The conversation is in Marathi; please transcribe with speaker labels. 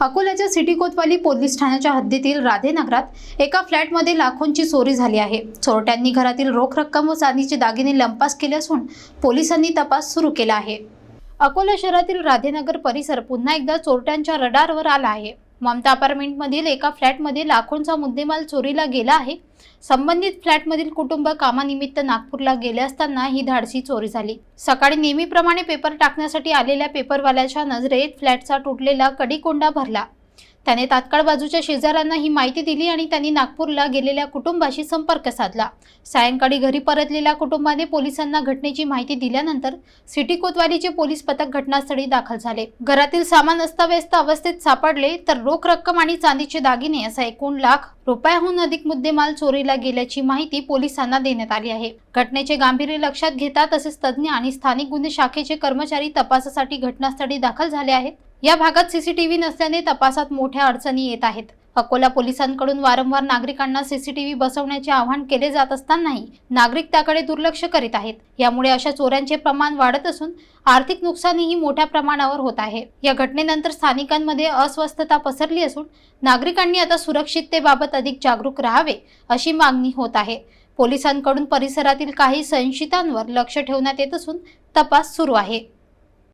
Speaker 1: अकोल्याच्या सिटी कोतवाली पोलीस ठाण्याच्या हद्दीतील राधेनगरात एका फ्लॅटमध्ये लाखोंची चोरी झाली आहे. चोरट्यांनी घरातील रोख रक्कम व चांदीचे दागिने लंपास केले असून पोलिसांनी तपास सुरू केला आहे. अकोला शहरातील राधेनगर परिसर पुन्हा एकदा चोरट्यांच्या रडारवर आला आहे. ममता अपार्टमेंटमधील एका फ्लॅटमध्ये लाखोंचा मुद्देमाल चोरीला गेला आहे. संबंधित फ्लॅटमधील कुटुंब कामानिमित्त नागपूरला गेले असताना ही धाडसी चोरी झाली. सकाळी नेहमीप्रमाणे पेपर टाकण्यासाठी आलेल्या पेपरवाल्याच्या नजरेत फ्लॅटचा तुटलेला कडीकोंडा भरला. त्याने तात्काळ बाजूच्या शेजाऱ्यांना ही माहिती दिली आणि त्यांनी नागपूरला गेलेल्या कुटुंबाशी संपर्क साधला. सायंकाळी घरी परतलेल्या कुटुंबाने पोलिसांना घटनेची माहिती दिल्यानंतर सिटी कोतवालीचे पोलीस पथक घटनास्थळी दाखल झाले. घरातील सामान अस्ताव्यस्त अवस्थेत सापडले तर रोख रक्कम आणि चांदीचे दागिने असा एकूण लाख रुपयाहून अधिक मुद्देमाल चोरीला गेल्याची माहिती पोलिसांना देण्यात आली आहे. घटनेचे गांभीर्य लक्षात घेता तसेच तज्ज्ञ आणि स्थानिक गुन्हे शाखेचे कर्मचारी तपासासाठी घटनास्थळी दाखल झाले आहेत. या भागात सीसीटीव्ही नसल्याने तपासात मोठ्या अडचणी येत आहेत. अकोला पोलिसांकडून वारंवार नागरिकांना सीसीटीव्ही बसवण्याचे आवाहन केले जात असतानाही नागरिक त्याकडे दुर्लक्ष करीत आहेत. यामुळे अशा चोऱ्यांचे प्रमाण वाढत असून आर्थिक नुकसानीही मोठ्या प्रमाणावर होत आहे. या घटनेनंतर स्थानिकांमध्ये अस्वस्थता पसरली असून नागरिकांनी आता सुरक्षिततेबाबत अधिक जागरूक राहावे अशी मागणी होत आहे. पोलिसांकडून परिसरातील काही संशयितांवर लक्ष ठेवण्यात येत असून तपास सुरू आहे.